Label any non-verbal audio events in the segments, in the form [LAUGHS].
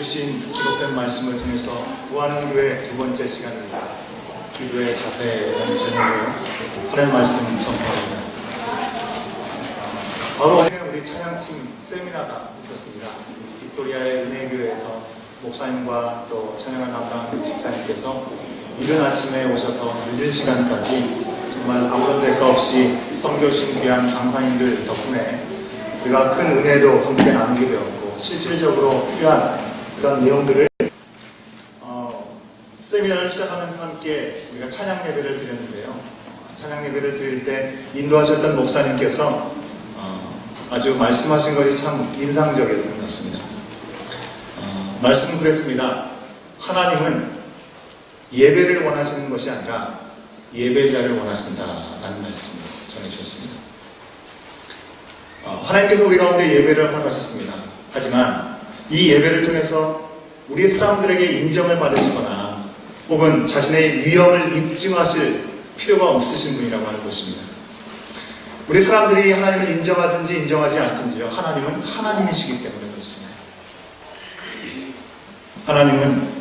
주신 기록된 말씀을 통해서 구하는 교회 두 번째 시간입니다. 기도의 자세라는 제목으로 하나님 말씀 선포합니다. 바로 어제 우리 찬양팀 세미나가 있었습니다. 빅토리아의 은혜교회에서 목사님과 또 찬양을 담당하는 집사님께서 이른 아침에 오셔서 늦은 시간까지 정말 아무런 대가 없이 섬겨주신 귀한 강사님들 덕분에 우리가 큰 은혜로 함께 나누게 되었고 실질적으로 필요한 그런 내용들을 어, 세미나를 시작하면서 함께 우리가 찬양 예배를 드렸는데요. 찬양 예배를 드릴 때 인도하셨던 목사님께서 어, 아주 말씀하신 것이 참 인상적이었던 것 같습니다. 어, 말씀은 그랬습니다. 하나님은 예배를 원하시는 것이 아니라 예배자를 원하신다라는 말씀을 전해주셨습니다. 어, 하나님께서 우리 가운데 예배를 허락하셨습니다. 하지만 이 예배를 통해서 우리 사람들에게 인정을 받으시거나 혹은 자신의 위험을 입증하실 필요가 없으신 분이라고 하는 것입니다. 우리 사람들이 하나님을 인정하든지 인정하지 않든지요. 하나님은 하나님이시기 때문에 그렇습니다. 하나님은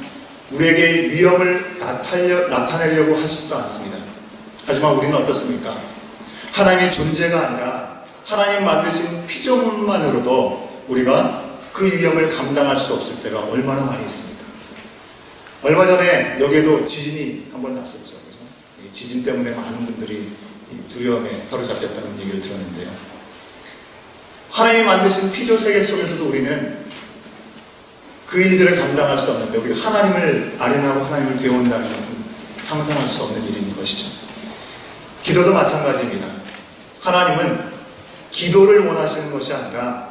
우리에게 위험을 나타내려, 나타내려고 하시지도 않습니다. 하지만 우리는 어떻습니까? 하나님의 존재가 아니라 하나님 만드신 피조물만으로도 우리가 그 위험을 감당할 수 없을 때가 얼마나 많이 있습니까? 얼마 전에 여기에도 지진이 한 번 났었죠. 이 지진 때문에 많은 분들이 이 두려움에 사로잡혔다는 얘기를 들었는데요. 하나님이 만드신 피조 세계 속에서도 우리는 그 일들을 감당할 수 없는데 우리가 하나님을 아련하고 하나님을 배운다는 것은 상상할 수 없는 일인 것이죠. 기도도 마찬가지입니다. 하나님은 기도를 원하시는 것이 아니라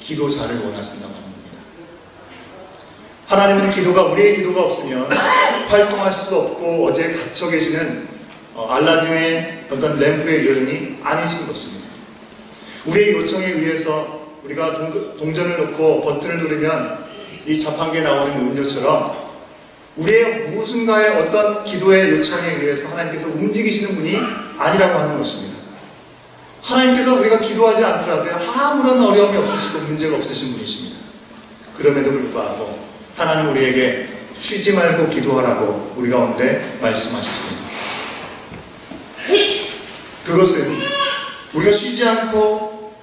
기도자를 원하신다고 하는 겁니다. 하나님은 기도가 우리의 기도가 없으면 [LAUGHS] 활동하실 수 없고 어제 갇혀 계시는 어, 알라딘의 어떤 램프의 요령이 아니신 것입니다. 우리의 요청에 의해서 우리가 동, 동전을 놓고 버튼을 누르면 이 자판기에 나오는 음료처럼 우리의 무슨가의 어떤 기도의 요청에 의해서 하나님께서 움직이시는 분이 아니라고 하는 것입니다. 하나님께서 우리가 기도하지 않더라도 아무런 어려움이 없으시고 문제가 없으신 분이십니다. 그럼에도 불구하고 하나님 우리에게 쉬지 말고 기도하라고 우리 가운데 말씀하셨습니다. 그것은 우리가 쉬지 않고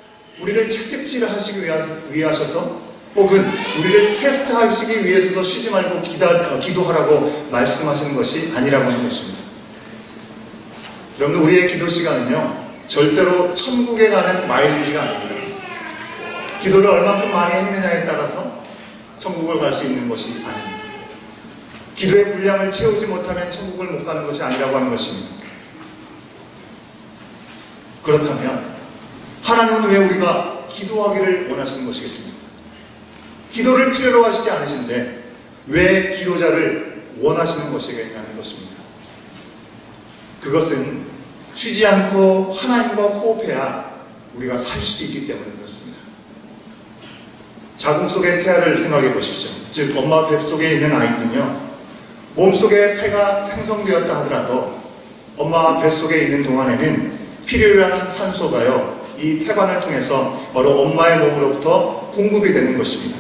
우리를 채찍질 하시기 위하셔서 혹은 우리를 테스트하시기 위해서도 쉬지 말고 기다, 기도하라고 말씀하시는 것이 아니라고 하는 것입니다. 여러분 우리의 기도 시간은요 절대로 천국에 가는 마일리지가 아닙니다. 기도를 얼마큼 많이 했느냐에 따라서 천국을 갈 수 있는 것이 아닙니다. 기도의 분량을 채우지 못하면 천국을 못 가는 것이 아니라고 하는 것입니다. 그렇다면 하나님은 왜 우리가 기도하기를 원하시는 것이겠습니까? 기도를 필요로 하시지 않으신데 왜 기도자를 원하시는 것이겠냐는 것입니다. 그것은 쉬지 않고 하나님과 호흡해야 우리가 살 수 있기 때문에 그렇습니다. 자궁 속의 태아를 생각해 보십시오. 즉 엄마 뱃 속에 있는 아이는요. 몸속에 폐가 생성되었다 하더라도 엄마 뱃 속에 있는 동안에는 필요한 산소가요. 이 태관을 통해서 바로 엄마의 몸으로부터 공급이 되는 것입니다.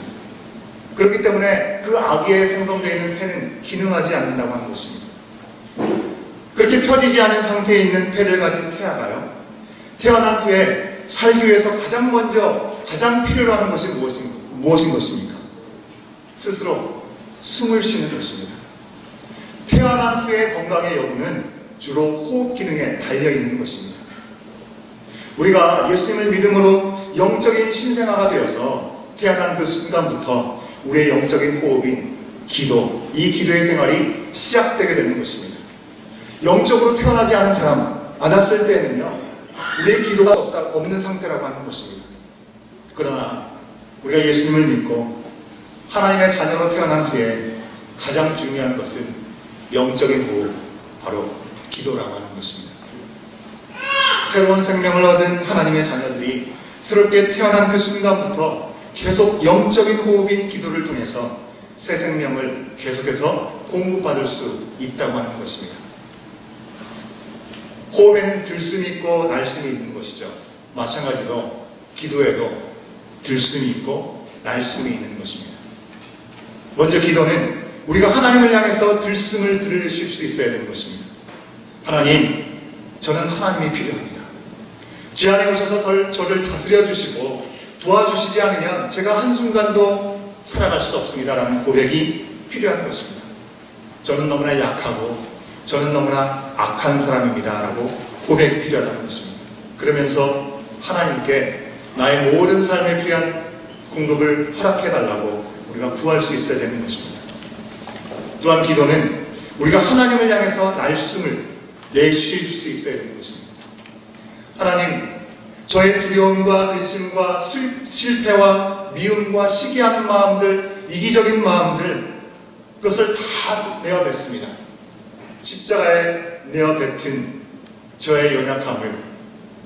그렇기 때문에 그 아기에 생성되어 있는 폐는 기능하지 않는다고 하는 것입니다. 그렇게 펴지지 않은 상태에 있는 폐를 가진 태아가요. 태어난 후에 살기 위해서 가장 먼저 가장 필요로 하는 것이 무엇인, 무엇인 것입니까? 스스로 숨을 쉬는 것입니다. 태어난 후의 건강의 여부는 주로 호흡 기능에 달려 있는 것입니다. 우리가 예수님을 믿음으로 영적인 신생아가 되어서 태어난 그 순간부터 우리의 영적인 호흡인 기도, 이 기도의 생활이 시작되게 되는 것입니다. 영적으로 태어나지 않은 사람, 안았을 때는요, 우리의 기도가 없다, 없는 상태라고 하는 것입니다. 그러나 우리가 예수님을 믿고 하나님의 자녀로 태어난 후에 가장 중요한 것은 영적인 호흡, 바로 기도라고 하는 것입니다. 새로운 생명을 얻은 하나님의 자녀들이 새롭게 태어난 그 순간부터 계속 영적인 호흡인 기도를 통해서 새 생명을 계속해서 공급받을 수 있다고 하는 것입니다. 호흡에는 들숨이 있고 날숨이 있는 것이죠. 마찬가지로 기도에도 들숨이 있고 날숨이 있는 것입니다. 먼저 기도는 우리가 하나님을 향해서 들숨을 들으실 수 있어야 되는 것입니다. 하나님, 저는 하나님이 필요합니다. 제 안에 오셔서 덜- 저를 다스려 주시고 도와주시지 않으면 제가 한순간도 살아갈 수 없습니다라는 고백이 필요한 것입니다. 저는 너무나 약하고 저는 너무나 악한 사람입니다라고 고백이 필요하다는 것입니다. 그러면서 하나님께 나의 모든 삶에 필요한 공급을 허락해 달라고 우리가 구할 수 있어야 되는 것입니다. 또한 기도는 우리가 하나님을 향해서 날숨을 내쉴 수 있어야 되는 것입니다. 하나님, 저의 두려움과 근심과 실- 실패와 미움과 시기하는 마음들, 이기적인 마음들, 그것을 다 내어뱉습니다. 십자가에 내어 뱉은 저의 연약함을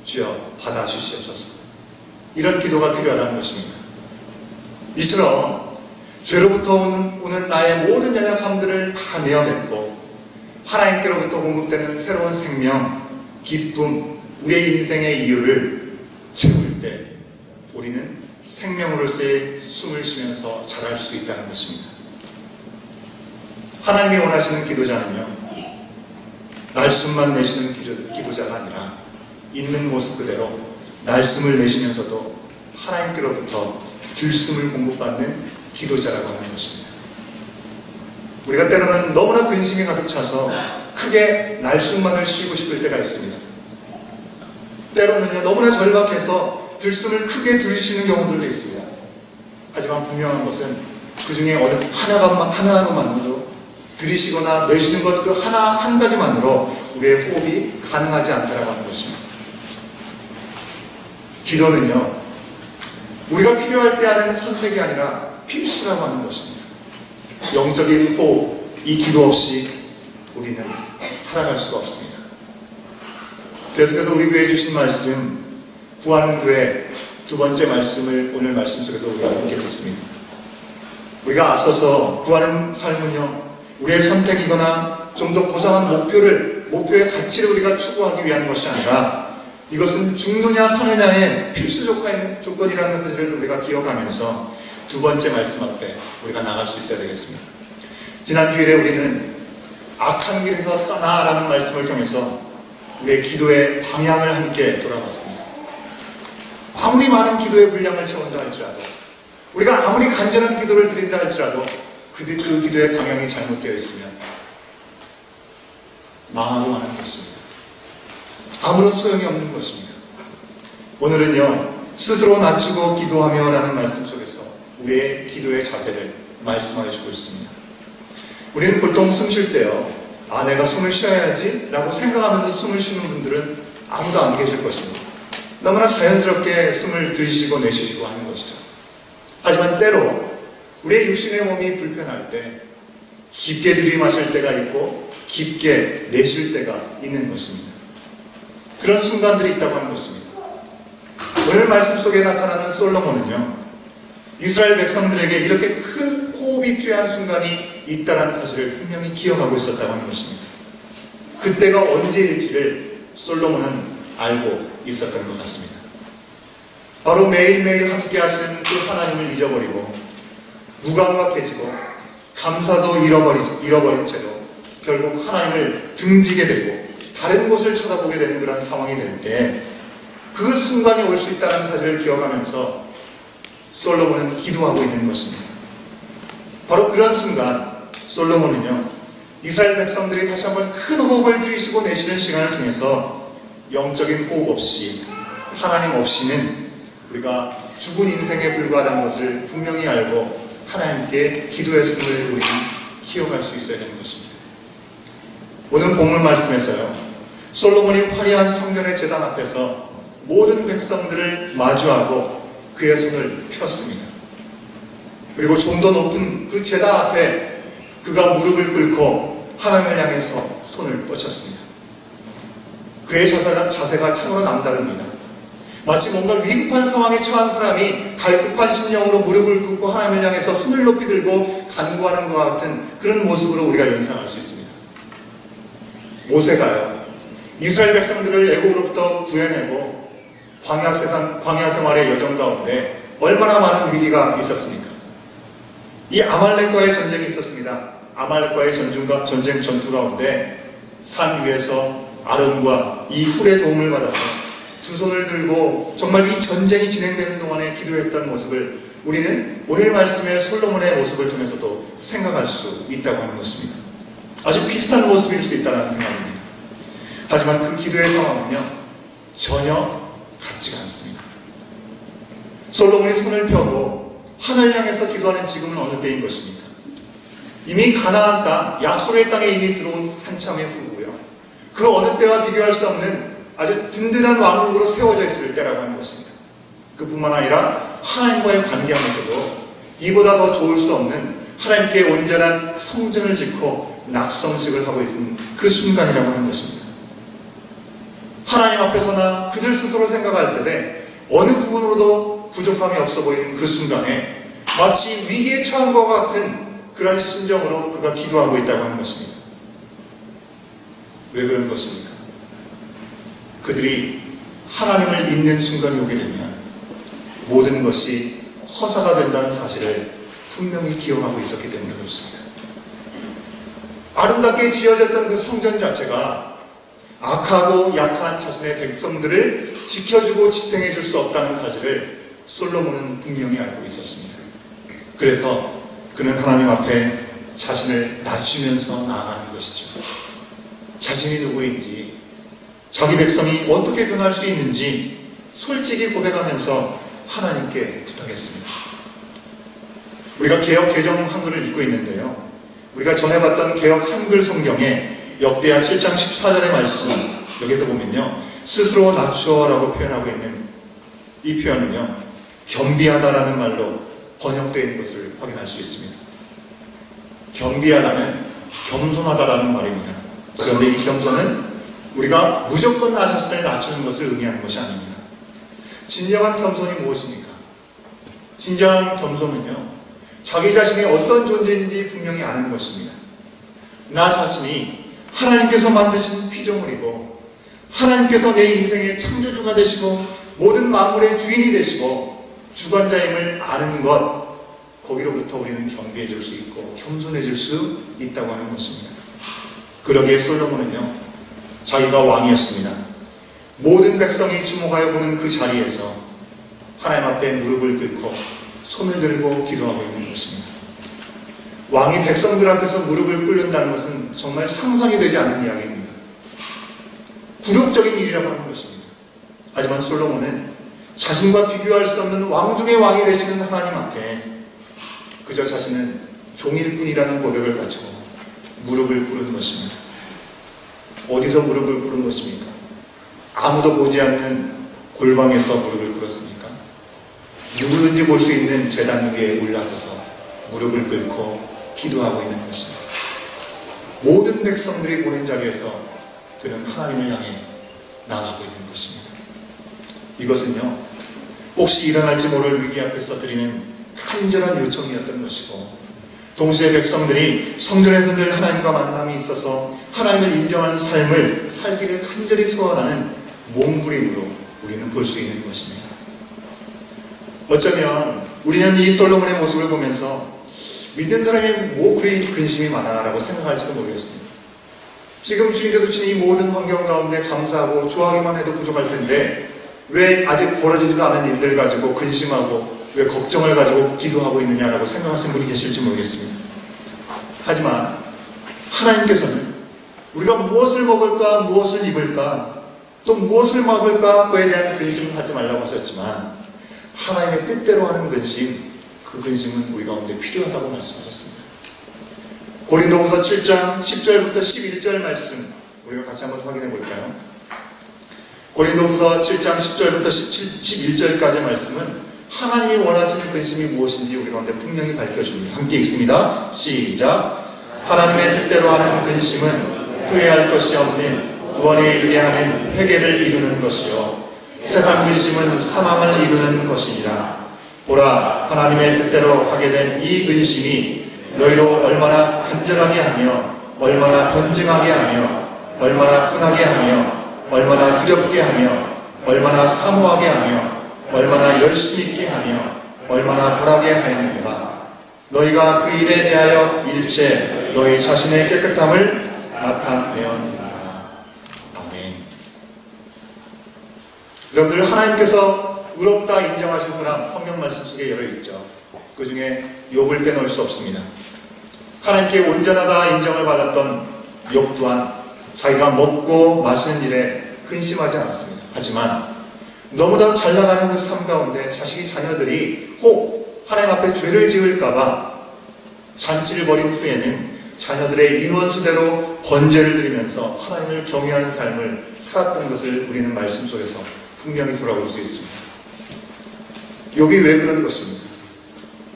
주여 받아주시옵소서. 이런 기도가 필요하다는 것입니다. 이처럼 죄로부터 오는, 오는 나의 모든 연약함들을 다 내어 뱉고 하나님께로부터 공급되는 새로운 생명, 기쁨, 우리의 인생의 이유를 채울 때 우리는 생명으로서의 숨을 쉬면서 자랄 수 있다는 것입니다. 하나님이 원하시는 기도자는요, 날숨만 내쉬는 기도- 기도 자가 아니라 있는 모습 그대로 날숨을 내쉬면서도 하나님께로부터 들숨을 공급받는 기도자라고 하는 것입니다. 우리가 때로는 너무나 근심이 가득 차서 크게 날숨만을 쉬고 싶을 때가 있습니다. 때로는요, 너무나 절박해서 들숨을 크게 들이쉬는 경우들도 있습니다. 하지만 분명한 것은 그 중에 어느 하나가, 하나로만으로 들이쉬거나 내쉬는 것 그 하나, 한 가지만으로 우리의 호흡이 가능하지 않다라고 하는 것입니다. 기도는요, 우리가 필요할 때 하는 선택이 아니라 필수라고 하는 것입니다. 영적인 호흡, 이 기도 없이 우리는 살아갈 수가 없습니다. 계속해서 우리 교회에 주신 말씀, 구하는 교회 두 번째 말씀을 오늘 말씀 속에서 우리가 함께 듣습니다. 우리가 앞서서 구하는 삶은요, 우리의 선택이거나 좀 더 고상한 목표를, 목표의 가치를 우리가 추구하기 위한 것이 아니라 이것은 죽느냐 사느냐의 필수 조건- 조건이라는 사실을 우리가 기억하면서 두 번째 말씀 앞에 우리가 나갈 수 있어야 되겠습니다. 지난 주일에 우리는 악한 길에서 떠나라는 말씀을 통해서 우리의 기도의 방향을 함께 돌아봤습니다. 아무리 많은 기도의 분량을 채운다 할지라도 우리가 아무리 간절한 기도를 드린다 할지라도 그, 그 기도의 방향이 잘못되어 있으면 망하고 마는 것입니다. 아무런 소용이 없는 것입니다. 오늘은요, 스스로 낮추고 기도하며 라는 말씀 속에서 우리의 기도의 자세를 말씀하여 주고 있습니다. 우리는 보통 숨 쉴 때요, 아, 내가 숨을 쉬어야지 라고 생각하면서 숨을 쉬는 분들은 아무도 안 계실 것입니다. 너무나 자연스럽게 숨을 들이쉬고 내쉬시고 하는 것이죠. 하지만 때로 우리의 육신의 몸이 불편할 때 깊게 들이마실 때가 있고 깊게 내쉴 때가 있는 것입니다. 그런 순간들이 있다고 하는 것입니다. 오늘 말씀 속에 나타나는 솔로몬은요, 이스라엘 백성들에게 이렇게 큰 호흡이 필요한 순간이 있다는 사실을 분명히 기억하고 있었다고 하는 것입니다. 그때가 언제일지를 솔로몬은 알고 있었던 것 같습니다. 바로 매일매일 함께 하시는 그 하나님을 잊어버리고 무감각해지고 감사도 잃어버리, 잃어버린 채로 결국 하나님을 등지게 되고 다른 곳을 쳐다보게 되는 그런 상황이 될 때 그 순간이 올 수 있다는 사실을 기억하면서 솔로몬은 기도하고 있는 것입니다. 바로 그런 순간 솔로몬은요 이스라엘 백성들이 다시 한번 큰 호흡을 들이쉬고 내쉬는 시간을 통해서 영적인 호흡 없이 하나님 없이는 우리가 죽은 인생에 불과하다는 것을 분명히 알고 하나님께 기도했음을 우리는 기억할 수 있어야 되는 것입니다. 오늘 본문 말씀에서요 솔로몬이 화려한 성전의 제단 앞에서 모든 백성들을 마주하고 그의 손을 폈습니다. 그리고 좀 더 높은 그 제단 앞에 그가 무릎을 꿇고 하나님을 향해서 손을 뻗쳤습니다. 그의 자세가, 자세가 참으로 남다릅니다. 마치 뭔가 위급한 상황에 처한 사람이 갈급한 심령으로 무릎을 꿇고 하나님을 향해서 손을 높이 들고 간구하는 것 같은 그런 모습으로 우리가 연상할 수 있습니다. 모세가요, 이스라엘 백성들을 애국으로부터 구해내고 광야 세상, 광야 생활의 여정 가운데 얼마나 많은 위기가 있었습니까? 이 아말렉과의 전쟁이 있었습니다. 아말렉과의 전쟁과 전쟁 전투 가운데 산 위에서 아론과 이 훌의 도움을 받아서 두 손을 들고 정말 이 전쟁이 진행되는 동안에 기도했던 모습을 우리는 오늘 말씀의 솔로몬의 모습을 통해서도 생각할 수 있다고 하는 것입니다. 아주 비슷한 모습일 수 있다는 생각입니다. 하지만 그 기도의 상황은요, 전혀 같지가 않습니다. 솔로몬이 손을 펴고 하늘 향해서 기도하는 지금은 어느 때인 것입니까? 이미 가나안 땅, 약속의 땅에 이미 들어온 한참의 후고요. 그 어느 때와 비교할 수 없는 아주 든든한 왕국으로 세워져 있을 때라고 하는 것입니다. 그뿐만 아니라 하나님과의 관계하면서도 이보다 더 좋을 수 없는 하나님께 온전한 성전을 짓고 낙성식을 하고 있는 그 순간이라고 하는 것입니다. 하나님 앞에서나 그들 스스로 생각할 때에 어느 부분으로도 부족함이 없어 보이는 그 순간에 마치 위기에 처한 것 같은 그런 심정으로 그가 기도하고 있다고 하는 것입니다. 왜 그런 것입니까? 그들이 하나님을 잊는 순간이 오게 되면 모든 것이 허사가 된다는 사실을 분명히 기억하고 있었기 때문에 그렇습니다. 아름답게 지어졌던 그 성전 자체가 악하고 약한 자신의 백성들을 지켜주고 지탱해 줄 수 없다는 사실을 솔로몬은 분명히 알고 있었습니다. 그래서 그는 하나님 앞에 자신을 낮추면서 나아가는 것이죠. 자신이 누구인지, 자기 백성이 어떻게 변할 수 있는지 솔직히 고백하면서 하나님께 부탁했습니다. 우리가 개혁 개정 한글을 읽고 있는데요. 우리가 전에 봤던 개혁 한글 성경에 역대하 7장 14절의 말씀 여기서 보면요. 스스로 낮추어라고 표현하고 있는 이 표현은요. 겸비하다라는 말로 번역되어 있는 것을 확인할 수 있습니다. 겸비하다는 겸손하다라는 말입니다. 그런데 이 겸손은 우리가 무조건 나 자신을 낮추는 것을 의미하는 것이 아닙니다. 진정한 겸손이 무엇입니까? 진정한 겸손은요, 자기 자신이 어떤 존재인지 분명히 아는 것입니다. 나 자신이 하나님께서 만드신 피조물이고, 하나님께서 내 인생의 창조주가 되시고, 모든 만물의 주인이 되시고, 주관자임을 아는 것, 거기로부터 우리는 경계해질 수 있고, 겸손해질 수 있다고 하는 것입니다. 그러기에 솔로몬은요, 자기가 왕이었습니다. 모든 백성이 주목하여 보는 그 자리에서 하나님 앞에 무릎을 꿇고 손을 들고 기도하고 있는 것입니다. 왕이 백성들 앞에서 무릎을 꿇는다는 것은 정말 상상이 되지 않는 이야기입니다. 굴욕적인 일이라고 하는 것입니다. 하지만 솔로몬은 자신과 비교할 수 없는 왕 중의 왕이 되시는 하나님 앞에 그저 자신은 종일 뿐이라는 고백을 가지고 무릎을 꿇은 것입니다. 어디서 무릎을 꿇은 것입니까? 아무도 보지 않는 골방에서 무릎을 꿇었습니까? 누구든지 볼 수 있는 재단 위에 올라서서 무릎을 꿇고 기도하고 있는 것입니다. 모든 백성들이 보는 자리에서 그는 하나님을 향해 나가고 있는 것입니다. 이것은요, 혹시 일어날지 모를 위기 앞에서 드리는 간절한 요청이었던 것이고, 동시에 백성들이 성전에서 늘 하나님과 만남이 있어서 하나님을 인정하는 삶을 살기를 간절히 소원하는 몸부림으로 우리는 볼 수 있는 것입니다. 어쩌면 우리는 이 솔로몬의 모습을 보면서 믿는 사람이 뭐 그리 근심이 많아라고 생각할지도 모르겠습니다. 지금 주님께서 주신 이 모든 환경 가운데 감사하고 좋아하기만 해도 부족할 텐데 왜 아직 벌어지지도 않은 일들 가지고 근심하고 왜 걱정을 가지고 기도하고 있느냐라고 생각하시는 분이 계실지 모르겠습니다. 하지만 하나님께서는 우리가 무엇을 먹을까, 무엇을 입을까, 또 무엇을 먹을까, 그에 대한 근심을 하지 말라고 하셨지만 하나님의 뜻대로 하는 근심, 그 근심은 우리 가운데 필요하다고 말씀하셨습니다. 고린도후서 7장 10절부터 11절 말씀 우리가 같이 한번 확인해 볼까요? 고린도후서 7장 10절부터 11절까지 말씀은 하나님이 원하시는 근심이 무엇인지 우리 가운데 분명히 밝혀줍니다. 함께 읽습니다. 시작. 하나님의 뜻대로 하는 근심은 후회할 것이 없는 구원에 이르게 하는 회개를 이루는 것이요. 세상 근심은 사망을 이루는 것이니라. 보라, 하나님의 뜻대로 하게 된 이 근심이 너희로 얼마나 간절하게 하며, 얼마나 번증하게 하며, 얼마나 흔하게 하며, 얼마나 두렵게 하며, 얼마나 사모하게 하며, 얼마나 열심히 있게 하며 얼마나 보라게 하였는가 너희가 그 일에 대하여 일체 너희 자신의 깨끗함을 나타내었느니라. 아멘. 여러분들 하나님께서 의롭다 인정하신 사람 성경 말씀 속에 열어 있죠. 그 중에 욥을 빼놓을 수 없습니다. 하나님께 온전하다 인정을 받았던 욥 또한 자기가 먹고 마시는 일에 근심하지 않았습니다. 하지만 너무나 잘 나가는 그 삶 가운데 자식이 자녀들이 혹 하나님 앞에 죄를 지을까봐 잔치를 벌인 후에는 자녀들의 인원수대로 번제를 드리면서 하나님을 경외하는 삶을 살았던 것을 우리는 말씀 속에서 분명히 돌아볼 수 있습니다. 욥이 왜 그런 것입니까?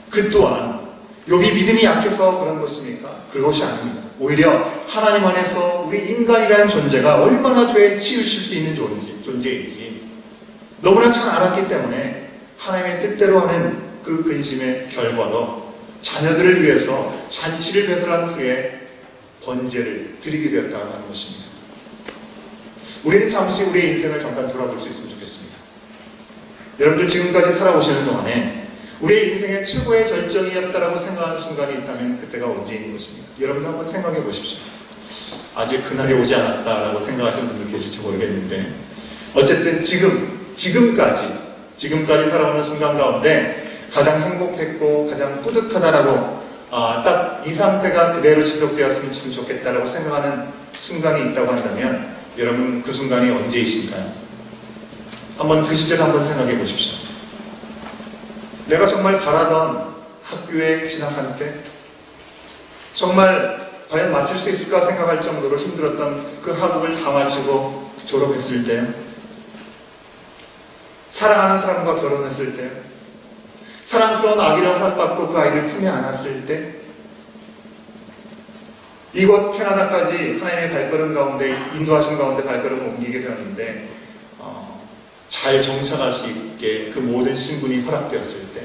그 또한 욥이 믿음이 약해서 그런 것입니까? 그것이 아닙니다. 오히려 하나님 안에서 우리 인간이라는 존재가 얼마나 죄에 치우칠 수 있는 존재, 존재인지 너무나 잘 알았기 때문에 하나님의 뜻대로 하는 그 근심의 결과로 자녀들을 위해서 잔치를 배설한 후에 번제를 드리게 되었다고 하는 것입니다. 우리는 잠시 우리의 인생을 잠깐 돌아볼 수 있으면 좋겠습니다. 여러분들 지금까지 살아오시는 동안에 우리의 인생의 최고의 절정이었다라고 생각하는 순간이 있다면 그때가 언제인 것입니까? 여러분도 한번 생각해 보십시오. 아직 그날이 오지 않았다라고 생각하시는 분들 계실지 모르겠는데 어쨌든 지금, 지금까지, 지금까지 살아오는 순간 가운데 가장 행복했고 가장 뿌듯하다라고 아, 딱 이 상태가 그대로 지속되었으면 참 좋겠다라고 생각하는 순간이 있다고 한다면 여러분 그 순간이 언제이신가요? 한번 그 시절 한번 생각해 보십시오. 내가 정말 바라던 학교에 진학한 때 정말 과연 마칠 수 있을까 생각할 정도로 힘들었던 그 학업을 다 마치고 졸업했을 때 사랑하는 사람과 결혼했을 때 사랑스러운 아기를 허락받고 그 아이를 품에 안았을 때 이곳 캐나다까지 하나님의 발걸음 가운데 인도하신 가운데 발걸음을 옮기게 되었는데 어, 잘 정착할 수 있게 그 모든 신분이 허락되었을 때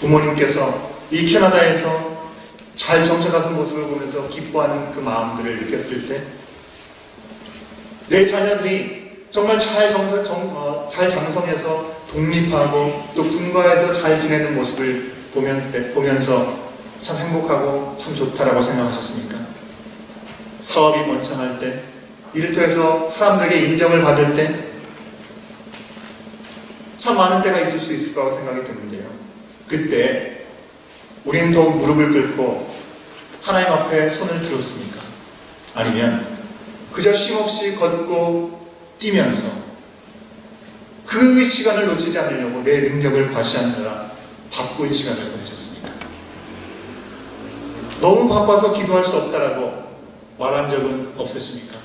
부모님께서 이 캐나다에서 잘 정착하는 모습을 보면서 기뻐하는 그 마음들을 느꼈을 때 내 자녀들이 정말 잘, 정성, 정, 어, 잘 장성해서 독립하고 또 군가에서 잘 지내는 모습을 보면, 보면서 참 행복하고 참 좋다라고 생각하셨습니까? 사업이 번창할 때, 이를테서 사람들에게 인정을 받을 때, 참 많은 때가 있을 수 있을 거라고 생각이 드는데요. 그때, 우리는 더욱 무릎을 꿇고 하나님 앞에 손을 들었습니까? 아니면, 그저 쉼없이 걷고 뛰면서 그 시간을 놓치지 않으려고 내 능력을 과시하느라 바쁜 시간을 보내셨습니까? 너무 바빠서 기도할 수 없다라고 말한 적은 없으십니까?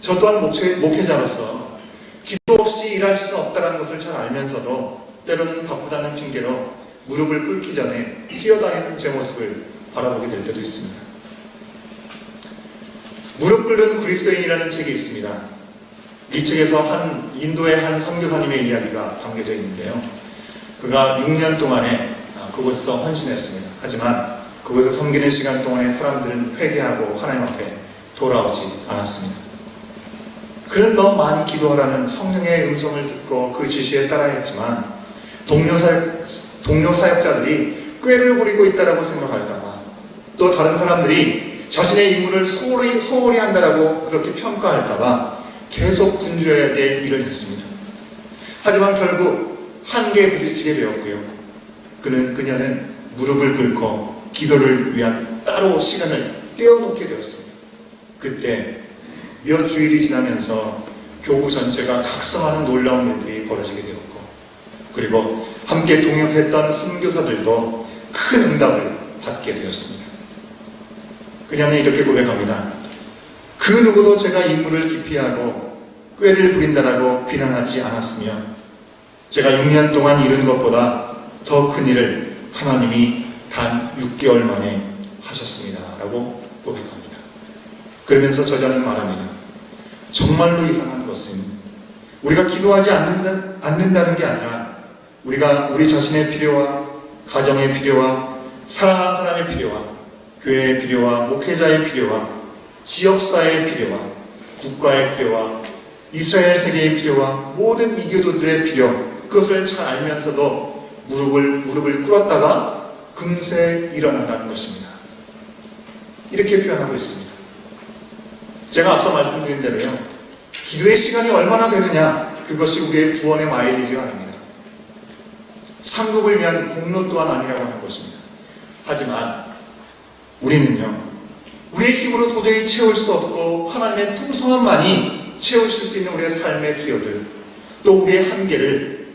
저 또한 목회, 목회자로서 기도 없이 일할 수는 없다는 것을 잘 알면서도 때로는 바쁘다는 핑계로 무릎을 꿇기 전에 뛰어다니는 제 모습을 바라보게 될 때도 있습니다. 무릎 꿇는 그리스도인이라는 책이 있습니다. 이 책에서 한 인도의 한 선교사님의 이야기가 담겨져 있는데요. 그가 6년 동안에 아, 그곳에서 헌신했습니다. 하지만 그곳에 섬기는 시간 동안에 사람들은 회개하고 하나님 앞에 돌아오지 않았습니다. 그는 너무 많이 기도하라는 성령의 음성을 듣고 그 지시에 따라했지만 동료 사역, 동료 사역자들이 꾀를 부리고 있다라고 생각할까봐 또 다른 사람들이 자신의 임무를 소홀히, 소홀히 한다라고 그렇게 평가할까봐 계속 분주하게 일을 했습니다. 하지만 결국 한계에 부딪히게 되었고요. 그는 그녀는 무릎을 꿇고 기도를 위한 따로 시간을 떼어놓게 되었습니다. 그때 몇 주일이 지나면서 교구 전체가 각성하는 놀라운 일들이 벌어지게 되었고 그리고 함께 동역했던 선교사들도 큰 응답을 받게 되었습니다. 그녀는 이렇게 고백합니다. 그 누구도 제가 임무를 기피하고 꾀를 부린다라고 비난하지 않았으며 제가 6년 동안 이룬 것보다 더 큰 일을 하나님이 단 6개월 만에 하셨습니다. 라고 고백합니다. 그러면서 저자는 말합니다. 정말로 이상한 것은 우리가 기도하지 않는다, 않는다는 게 아니라 우리가 우리 자신의 필요와 가정의 필요와 사랑하는 사람의 필요와 교회의 필요와 목회자의 필요와 지역사회의 필요와 국가의 필요와 이스라엘 세계의 필요와 모든 이교도들의 필요 그것을 잘 알면서도 무릎을, 무릎을 꿇었다가 금세 일어난다는 것입니다. 이렇게 표현하고 있습니다. 제가 앞서 말씀드린 대로요. 기도의 시간이 얼마나 되느냐, 그것이 우리의 구원의 마일리지가 아닙니다. 상급을 위한 공로 또한 아니라고 하는 것입니다. 하지만 우리는요, 우리의 힘으로 도저히 채울 수 없고 하나님의 풍성함만이 채우실 수 있는 우리의 삶의 필요들, 또 우리의 한계를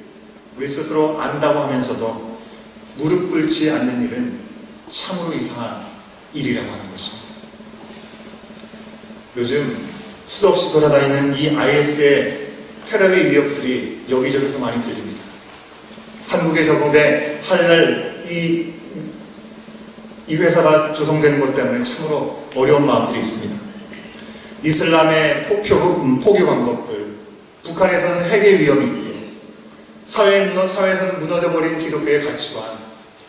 우리 스스로 안다고 하면서도 무릎 꿇지 않는 일은 참으로 이상한 일이라고 하는 것입니다. 요즘 수도 없이 돌아다니는 이 IS의 테러의 위협들이 여기저기서 많이 들립니다. 한국의 저국에 할날 이, 이 회사가 조성되는 것 때문에 참으로 어려운 마음들이 있습니다. 이슬람의 포표, 음, 포교 방법들, 북한에서는 핵의 위험이 있고, 사회 무너, 사회에서는 무너져버린 기독교의 가치관,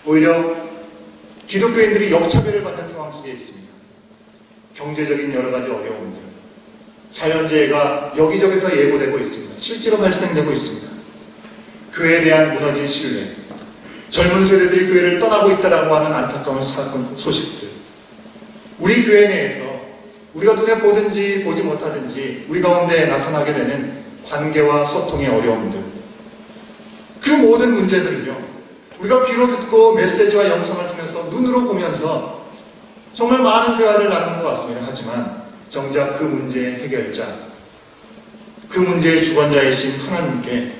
오히려 기독교인들이 역차별을 받는 상황 속에 있습니다. 경제적인 여러 가지 어려움들, 자연재해가 여기저기서 예고되고 있습니다. 실제로 발생되고 있습니다. 교회에 대한 무너진 신뢰, 젊은 세대들이 교회를 떠나고 있다라고 하는 안타까운 사건, 소식들, 우리 교회 내에서 우리가 눈에 보든지 보지 못하든지 우리 가운데 나타나게 되는 관계와 소통의 어려움들, 그 모든 문제들을요, 우리가 귀로 듣고 메시지와 영상을 통해서 눈으로 보면서 정말 많은 대화를 나누는 것 같습니다. 하지만 정작 그 문제의 해결자, 그 문제의 주관자이신 하나님께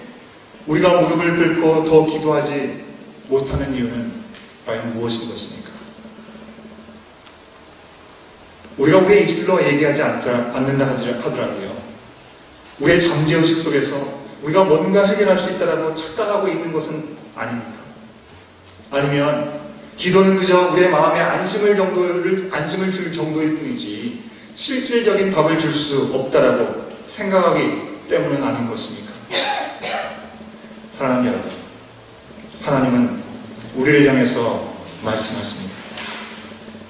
우리가 무릎을 꿇고 더 기도하지 못하는 이유는 과연 무엇인 것입니까? 우리가 우리의 입술로 얘기하지 않는다 하더라도요. 우리의 잠재의식 속에서 우리가 뭔가 해결할 수 있다라고 착각하고 있는 것은 아닙니까? 아니면 기도는 그저 우리의 마음에 안심을 정도를 안심을 줄 정도일 뿐이지 실질적인 답을 줄 수 없다라고 생각하기 때문은 아닌 것입니까? 사랑하는 여러분, 하나님은 우리를 향해서 말씀하십니다.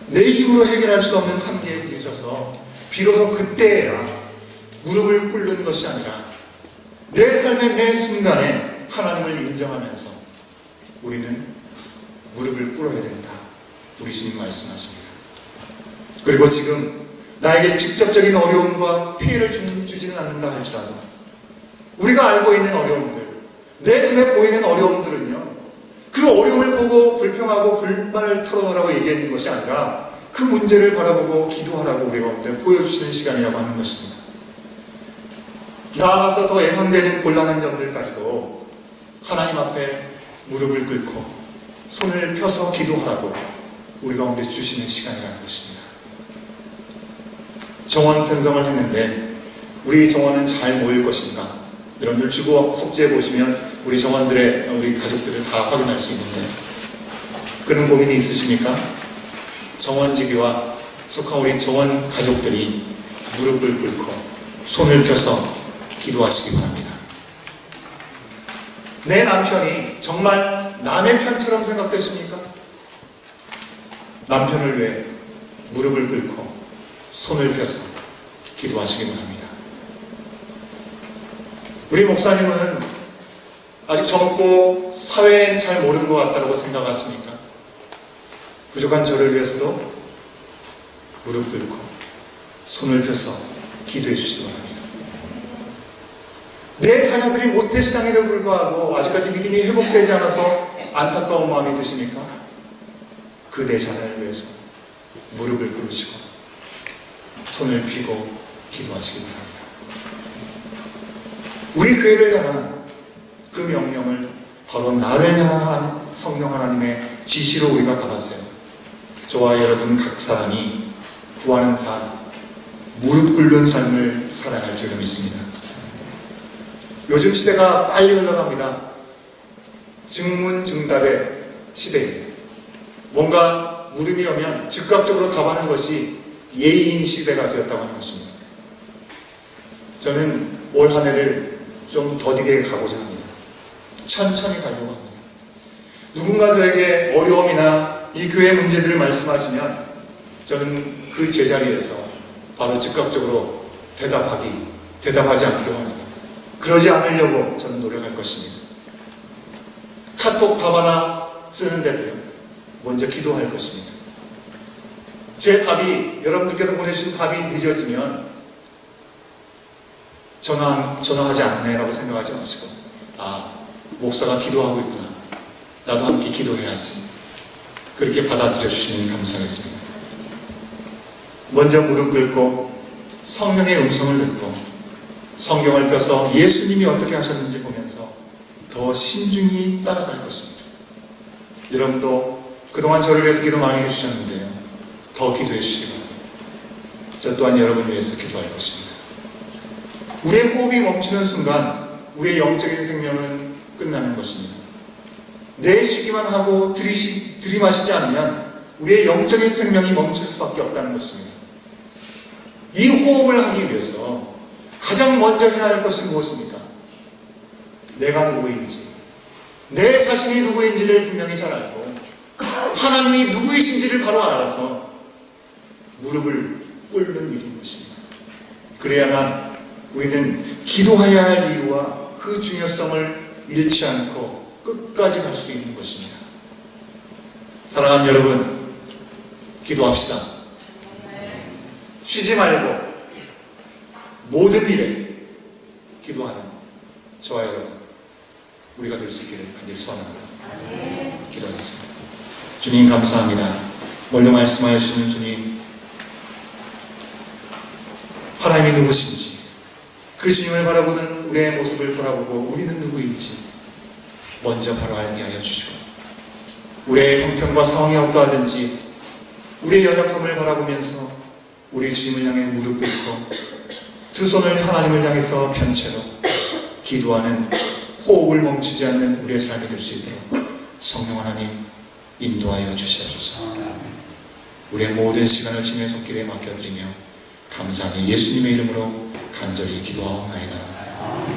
내 힘으로 해결할 수 없는 한계에 부딪혀서 비로소 그때야 무릎을 꿇는 것이 아니라 내 삶의 매 순간에 하나님을 인정하면서 우리는 무릎을 꿇어야 된다. 우리 주님 말씀하십니다. 그리고 지금 나에게 직접적인 어려움과 피해를 주지는 않는다 할지라도 우리가 알고 있는 어려움들, 내 눈에 보이는 어려움들은요, 그 어려움을 보고 불평하고 불만을 털어놓으라고 얘기했는 것이 아니라 그 문제를 바라보고 기도하라고 우리 가운데 보여주시는 시간이라고 하는 것입니다. 나아가서 더 예상되는 곤란한 점들까지도 하나님 앞에 무릎을 꿇고 손을 펴서 기도하라고 우리 가운데 주시는 시간이라는 것입니다. 정원 편성을 했는데 우리 정원은 잘 모일 것인가? 여러분들 주고 속지해 보시면 우리 정원들의 우리 가족들을 다 확인할 수 있는데 그런 고민이 있으십니까? 정원지기와 속한 우리 정원 가족들이 무릎을 꿇고 손을 펴서 기도하시기 바랍니다. 내 남편이 정말 남의 편처럼 생각되십니까? 남편을 위해 무릎을 꿇고 손을 펴서 기도하시기 바랍니다. 우리 목사님은 아직 젊고 사회엔 잘 모르는 것 같다고 생각하십니까? 부족한 저를 위해서도 무릎 꿇고 손을 펴서 기도해 주시기 바랍니다. 내 자녀들이 모태신앙에도 불구하고 아직까지 믿음이 회복되지 않아서 안타까운 마음이 드십니까? 그 내 자녀를 위해서 무릎을 꿇으시고 손을 펴고 기도하시기 바랍니다. 우리 교회를 향한 그 명령을 바로 나를 향한 성령 하나님의 지시로 우리가 받았어요. 저와 여러분 각 사람이 구하는 삶, 무릎 꿇는 삶을 살아갈 줄을 믿습니다. 요즘 시대가 빨리 흘러갑니다. 증문증답의 시대입니다. 뭔가 물음이 오면 즉각적으로 답하는 것이 예의인 시대가 되었다고 하는 것입니다. 저는 올 한 해를 좀 더디게 가고자 합니다. 천천히 가려고 합니다. 누군가 저에게 어려움이나 이 교회 문제들을 말씀하시면 저는 그 제자리에서 바로 즉각적으로 대답하기, 대답하지 않기로 합니다. 그러지 않으려고 저는 노력할 것입니다. 카톡 답 하나 쓰는데도요. 먼저 기도할 것입니다. 제 답이 여러분들께서 보내주신 답이 늦어지면 전화 전화하지 않네라고 생각하지 마시고 아 목사가 기도하고 있구나. 나도 함께 기도해야지. 그렇게 받아들여 주시면 감사하겠습니다. 먼저 무릎 꿇고 성령의 음성을 듣고 성경을 펴서 예수님이 어떻게 하셨는지 보면서 더 신중히 따라갈 것입니다. 여러분도 그동안 저를 위해서 기도 많이 해주셨는데요. 더 기도해 주시기 바랍니다. 저 또한 여러분을 위해서 기도할 것입니다. 우리의 호흡이 멈추는 순간 우리의 영적인 생명은 끝나는 것입니다. 내쉬기만 하고 들이시, 들이마시지 않으면 우리의 영적인 생명이 멈출 수밖에 없다는 것입니다. 이 호흡을 하기 위해서 가장 먼저 해야 할 것은 무엇입니까? 내가 누구인지, 내 자신이 누구인지를 분명히 잘 알고, 하나님이 누구이신지를 바로 알아서 무릎을 꿇는 일인 것입니다. 그래야만 우리는 기도해야 할 이유와 그 중요성을 잃지 않고 끝까지 갈 수 있는 것입니다. 사랑하는 여러분, 기도합시다. 쉬지 말고 모든 일에 기도하는 저와 여러분 우리가 될 수 있기를 간절히 소원합니다. 기도하겠습니다. 주님 감사합니다. 멀리 말씀하여 주시는 주님 하나님이 누구신지 그 주님을 바라보는 우리의 모습을 돌아보고 우리는 누구인지 먼저 바로 알게 하여 주시고 우리의 형편과 상황이 어떠하든지 우리의 연약함을 바라보면서 우리 주님을 향해 무릎 꿇고 두 손을 하나님을 향해서 편채로 기도하는 호흡을 멈추지 않는 우리의 삶이 될 수 있도록 성령 하나님 인도하여 주시옵소서. 우리의 모든 시간을 주님의 손길에 맡겨드리며 감사하며 예수님의 이름으로 간절히 기도하옵나이다.